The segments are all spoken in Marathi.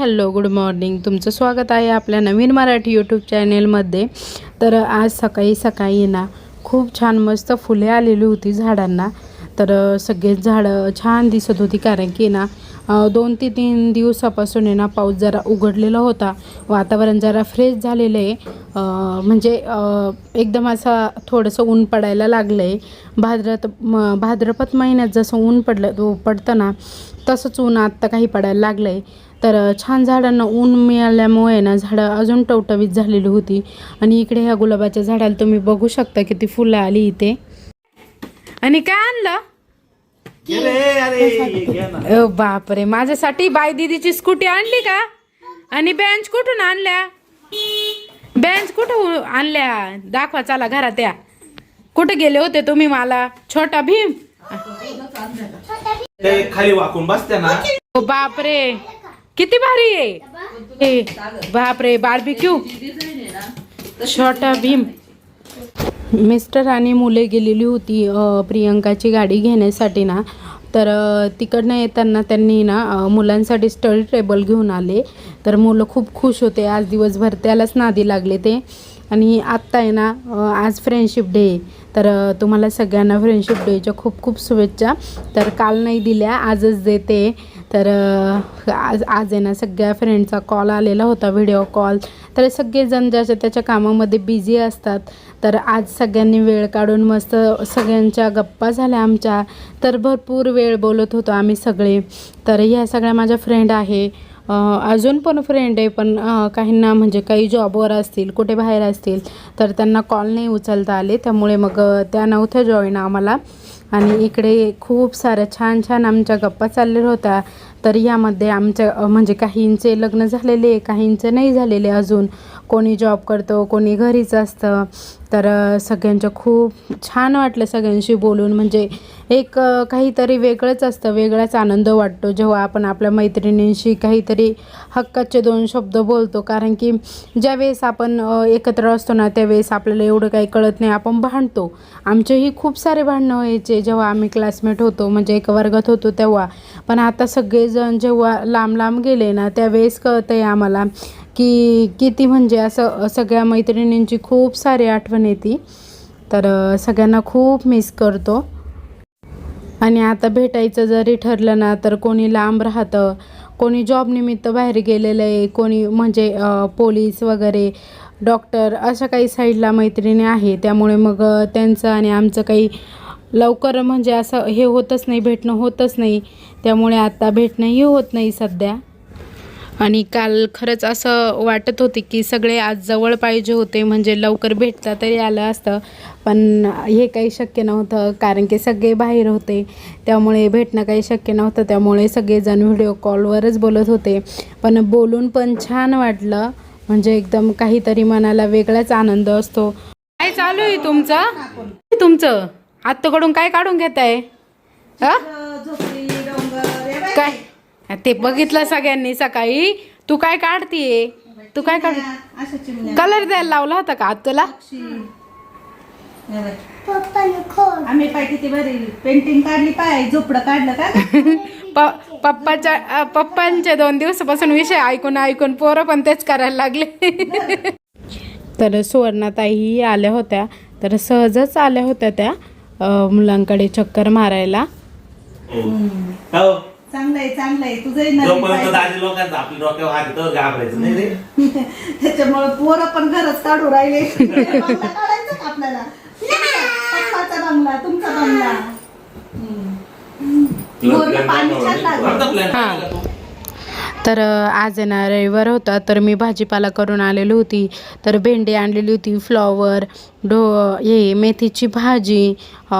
Hello good morning. तुमचं स्वागत आहे आपल्या नवीन मराठी यूट्यूब चॅनेलमध्ये. तर आज सकाळी सकाळी ना खूप छान मस्त फुले आलेली होती झाडांना. तर सगळेच झाडं छान दिसत होती कारण की ना दोन ते तीन दिवसापासून आहे ना पाऊस जरा उघडलेला होता. वातावरण जरा फ्रेश झालेलं आहे. म्हणजे एकदम असं थोडंसं ऊन पडायला लागलं आहे भाद्रत म भाद्रपद महिन्यात जसं ऊन पडलं पडतं ना तसंच ऊन आत्ता काही पडायला लागलं आहे तर छान झाडांना ऊन मिळाल्यामुळे ना झाडं अजून टवटवीत झालेली होती. आणि इकडे ह्या गुलाबाच्या झाडाला तुम्ही बघू शकता किती फुलं आली इथे. आणि काय आणलं? बापरे माझ्यासाठी बाय दीदीची स्कूटी आणली का? आणि बेंच कुठून आणल्या? बेंच कुठून आणल्या? दाखवा चला घरात या. कुठे गेले होते तुम्ही मला? छोटा भीम? खाली वाकून बसत्या ना. बापरे. किती भारी आहे? बापरे बार्बिक्यू छोटा भीम. मिस्टर आणि मुले गेलेली होती प्रियंकाची गाडी घेण्यासाठी ना. तर तिकडनं येताना त्यांनी ना मुलांसाठी स्टडी टेबल घेऊन आले. तर मुलं खूप खुश होते. आज दिवसभर त्यालाच नादी लागले ते. आणि आत्ता आहे ना आज फ्रेंडशिप डे तर तुम्हाला सगळ्यांना फ्रेंडशिप डेच्या खूप खूप शुभेच्छा. तर काल नाही दिल्या आजच देते. तर आज आज आहे ना सगळ्या फ्रेंडचा कॉल आलेला होता व्हिडिओ कॉल तर सगळेजण ज्याच्या त्याच्या कामामध्ये बिझी असतात तर आज सगळ्यांनी वेळ काढून मस्त सगळ्यांच्या गप्पा झाल्या आमच्या. तर भरपूर वेळ बोलत होतो आम्ही सगळे. तर ह्या सगळ्या माझ्या फ्रेंड आहे. अजून पण फ्रेंड आहे पण काहींना म्हणजे काही जॉबवर असतील कुठे बाहेर असतील तर त्यांना कॉल नाही उचलता आले. त्यामुळे मग त्या नव्हत्या जॉईन आम्हाला. आणि इकडे खूप साऱ्या छान छान आमच्या गप्पा चाललेल्या होत्या. तर यामध्ये आमच्या म्हणजे काहींचे लग्न झालेले काहींचे नाही झालेले अजून. कोणी जॉब करतो कोणी घरीच असतं. तर सगळ्यांच्या खूप छान वाटलं सगळ्यांशी बोलून. म्हणजे एक काहीतरी वेगळंच असतं वेगळाच आनंद वाटतो. जेव्हा आपण आपल्या मैत्रिणींशी काहीतरी हक्काचे दोन शब्द बोलतो. कारण की ज्यावेळेस आपण एकत्र असतो ना त्यावेळेस आपल्याला एवढं काही कळत नाही. आपण भांडतो. आमचेही खूप सारे भांडणं व्हायचे जेव्हा आम्ही क्लासमेट होतो. म्हणजे एका वर्गात होतो तेव्हा. पण आता सगळे जण जेव्हा लांब लांब गेले ना त्यावेळेस कळतं आहे आम्हाला की किती म्हणजे असं सगळ्या मैत्रिणींची खूप सारी आठवण येते. तर सगळ्यांना खूप मिस करतो. आणि आता भेटायचं जरी ठरलं ना तर कोणी लांब राहतं कोणी जॉबनिमित्त बाहेर गेलेलं आहे कोणी म्हणजे पोलीस वगैरे डॉक्टर अशा काही साईडला मैत्रिणी आहे. त्यामुळे मग त्यांचं आणि आमचं काही लवकर म्हणजे असं हे होतच नाही भेटणं होतच नाही. त्यामुळे आता भेटणंही होत नाही सध्या. आणि काल खरंच असं वाटत होते की सगळे आज जवळ पाहिजे होते म्हणजे लवकर भेटता तरी आलं असतं. पण हे काही शक्य नव्हतं कारण की सगळे बाहेर होते. त्यामुळे भेटणं काही शक्य नव्हतं त्यामुळे सगळेजण व्हिडिओ कॉलवरच बोलत होते. पण बोलून पण छान वाटलं. म्हणजे एकदम काहीतरी मनाला वेगळाच आनंद असतो. काय चालू आहे तुमचं? तुमचं? आत्ताकडून काय काढून घेत आहे काय? ते बघितलं सगळ्यांनी सकाळी. तू काय काढतीये? तू काय काढ कलर द्यायला लावला होता का आज तुला आम्ही पाय किती भारी पेंटिंग काढली पाय झोपडं काढलं का? प पप्पाच्या पप्पांच्या दोन दिवसापासून विषय ऐकून ऐकून पोरं पण तेच करायला लागले. तर सुवर्णाताई आल्या होत्या. तर सहजच आल्या होत्या त्या मुलांकडे चक्कर मारायला. हो. चांगलंय चांगलंय. तुझंही नवीन जोपर्यंत पाय. दाजी लोकांचा आपल्या डोक्यावर हात तर घाबरायचं नाही रे. त्याच्यामुळे पोरं पण घरच काढू राहिले. बंगला काढायचा का आपल्याला? पप्पाचा बंगला तुमचा बंगला. लागलं. हां. तर अ, आज आहे ना रविवार होता तर मी भाजीपाला करून आलेली होती. तर भेंडी आणलेली होती फ्लॉवर ढो हे मेथीची भाजी अ,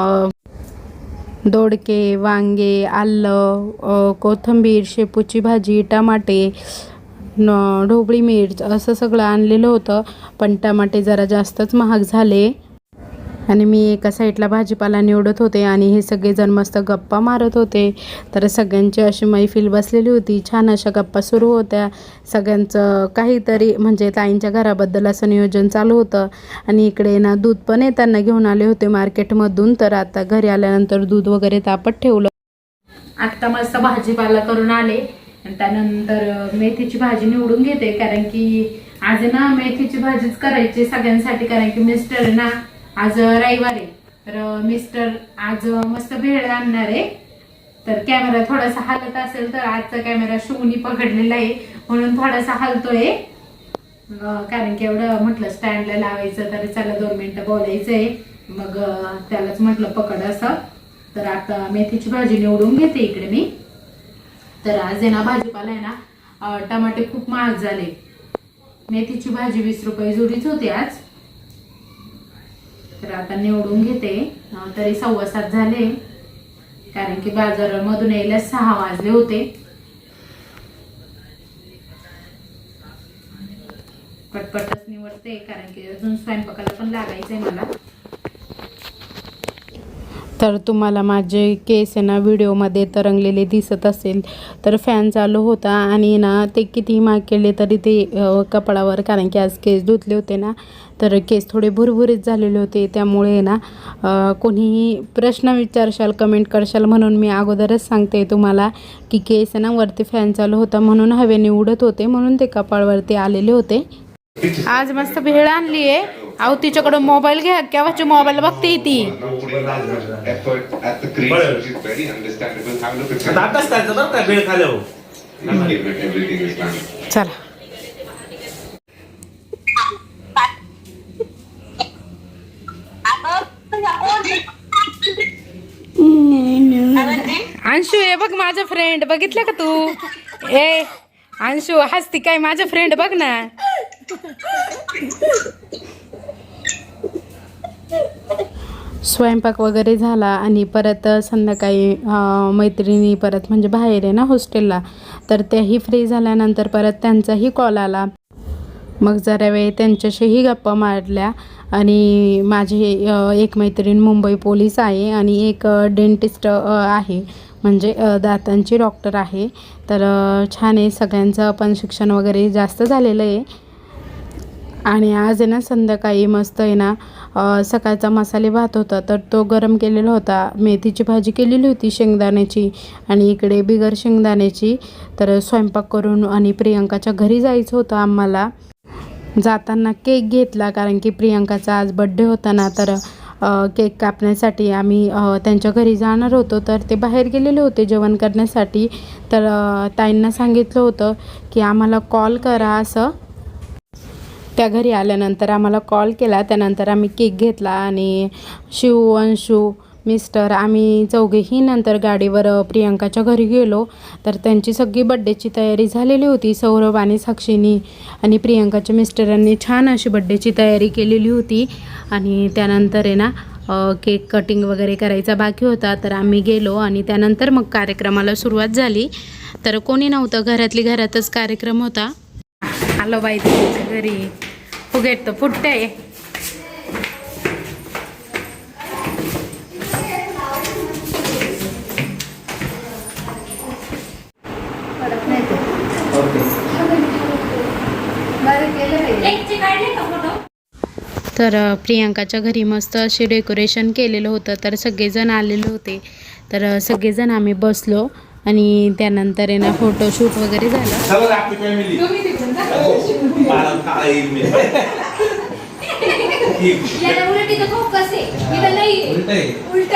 दोडके वांगे आलं कोथंबीर कोथिंबीर शेपूची भाजी टमाटे न ढोबळी मिरच असं सगळं आणलेलं होतं. पण टमाटे जरा जास्तच महाग झाले. आणि मी एका साईडला भाजीपाला निवडत होते आणि हे सगळेजण मस्त गप्पा मारत होते. तर सगळ्यांची अशी मैफिल बसलेली होती. छान अशा गप्पा सुरू होत्या. सगळ्यांचं काहीतरी म्हणजे ताईंच्या घराबद्दल असं नियोजन चालू होतं. आणि इकडे ना दूध पण येताना घेऊन आले होते मार्केटमधून. तर आता घरी आल्यानंतर दूध वगैरे तापत ठेवलं. आत्ता मस्त भाजीपाला करून आले. आणि त्यानंतर मेथीची भाजी निवडून घेते. कारण की आज ना मेथीची भाजीच करायची सगळ्यांसाठी. कारण की मिस्टर ना आज रविवार आहे. तर मिस्टर आज मस्त भेळ आणणार आहे. तर कॅमेरा थोडासा हलत असेल तर आजचा कॅमेरा शिवनी पकडलेला आहे. म्हणून थोडासा हलतोय. कारण की एवढं म्हटलं स्टँडला लावायचं तर चला दोन मिनिटं बोलायचंय मग त्यालाच म्हटलं पकड असं. तर आता मेथीची भाजी निवडून घेते इकडे मी. तर आज आहे ना भाजीपाला आहे ना टमाटे खूप महाग झाले. मेथीची भाजी वीस रुपये जुडीच होती आज. तर आता निवडून घेते. तरी सव्वा सात झाले. कारण की बाजारामधून यायला सहा वाजले होते. पटपटच निवडते कारण की अजून स्वयंपाकाला पण लागायचंय मला. तर तुम्हाला माझे केस आहे ना व्हिडिओमध्ये तरंगलेले दिसत असेल. तर फॅन चालू होता आणि ना ते किती माग केले तरी ते कपडावर कारण की आज केस धुतले होते ना तर केस थोडे भुरभुरीत झालेले होते. त्यामुळे ना कोणीही प्रश्न विचारशाल कमेंट करशाल म्हणून मी अगोदरच सांगते तुम्हाला की केस आहे ना वरती फॅन चालू होता म्हणून हवेने उडत होते म्हणून ते कपाळवरती आलेले होते. आज मस्त भेळ आणली आहे अहो तिच्याकडून मोबाईल घ्या. केव्हाचे मोबाईल बघते ती. चला. अंशु हे बघ माझा फ्रेंड बघितलं का तू? ए अंशु हसती काय? माझा फ्रेंड बघ ना. स्वयंपाक वगैरे झाला आणि परत संध्याकाळी मैत्रिणी परत म्हणजे बाहेर आहे ना हॉस्टेलला तर त्याही फ्री झाल्यानंतर परत त्यांचाही कॉल आला. मग जरा वेळ त्यांच्याशीही गप्पा मारल्या आणि माझी एक मैत्रीण मुंबई पोलीस आहे आणि एक डेंटिस्ट आहे. म्हणजे दातांची डॉक्टर आहे. तर छान आहे. सगळ्यांचं पण शिक्षण वगैरे जास्त झालेलं आहे. आणि आज आहे ना संध्याकाळी मस्त आहे ना सकाळचा मसाले भात होता तर तो गरम केलेला होता. मेथीची भाजी केलेली होती शेंगदाण्याची आणि इकडे बिगर शेंगदाण्याची. तर स्वयंपाक करून आणि प्रियंकाच्या घरी जायचं होतं आम्हाला. जाताना केक घेतला कारण की प्रियंकाचा आज बड्डे होता ना तर केक कापण्यासाठी आम्ही त्यांच्या घरी जाणार होतो. तर ते बाहेर गेलेले होते जेवण करण्यासाठी. तर ताईंना सांगितलं होतं की आम्हाला कॉल करा असं. त्या घरी आल्यानंतर आम्हाला कॉल केला. त्यानंतर आम्ही केक घेतला आणि शिव अंशू मिस्टर आम्ही चौघेही नंतर गाडीवर प्रियंकाच्या घरी गेलो. तर त्यांची सगळी बड्डेची तयारी झालेली होती. सौरभ आणि साक्षीनी आणि प्रियंकाच्या मिस्टरांनी छान अशी बड्डेची तयारी केलेली होती. आणि त्यानंतर आहे ना केक कटिंग वगैरे करायचा बाकी होता. तर आम्ही गेलो आणि त्यानंतर मग कार्यक्रमाला सुरुवात झाली. तर कोणी नव्हतं. घरातली घरातच कार्यक्रम होता. आलो बाई तुमच्या घरी. फुगेट तर फुटते तर प्रियांकाच्या घरी मस्त असे डेकोरेशन केलेलं होतं तर सगळेजण आलेले होते. तर सगळेजण आम्ही बसलो आणि त्यानंतर आहे ना फोटोशूट वगैरे झालं. चला आपली फॅमिली मला काय येईल मी याला उलटी तर फोकस आहे इथं नाही उलट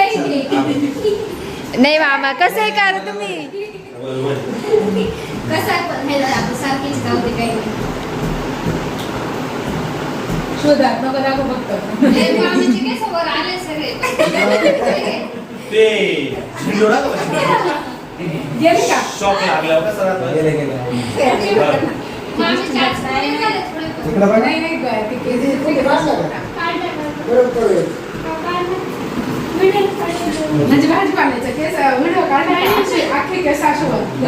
नाही मामा कसं आहे का रे तुम्ही कसं आहे पण हे आपण सारखीच जाऊ दे काही नाही हे मामीचे केस वर आले सगळे ते झेंडूला शॉक लागल्यावर कसं राहतं मामीचे आज कमी झाले थोडे म्हणजे भाजीपाल्याचं केस व्हिडिओ काढण्याचे अख्खे केस अशोक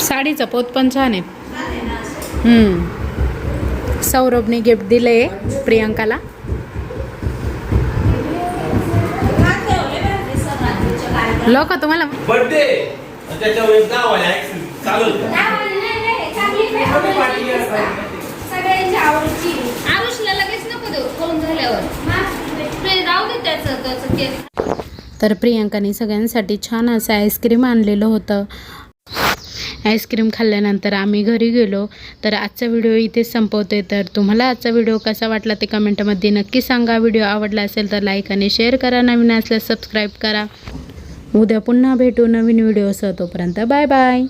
साडीचं पोत पण छान आहे. सौरभने गिफ्ट दिलंय प्रियांकाला. लोक तुम्हाला बर्थडे त्याच्यावर एक गाव आहे ऍक्सिडेंट चालू होतं. सगळ्यांची आवडची. आरुषला लगेच नको देऊ फोन झाल्यावर. ते राहू दे त्याचं त्याचं केस. तर प्रियांकाने सगळ्यांसाठी छान असं आईस्क्रीम आणलेलं होतं. आईस्क्रीम खाल्ल्यानंतर आम्ही घरी गेलो. तर आजचा व्हिडिओ इथेच संपवते. तर तुम्हाला आजचा व्हिडिओ कसा वाटला ते कमेंटमध्ये नक्की सांगा. व्हिडिओ आवडला असेल तर लाईक आणि शेअर करा. नवीन असल्यास सबस्क्राईब करा. उद्या पुन्हा भेटू नवीन व्हिडिओसह. तोपर्यंत बाय बाय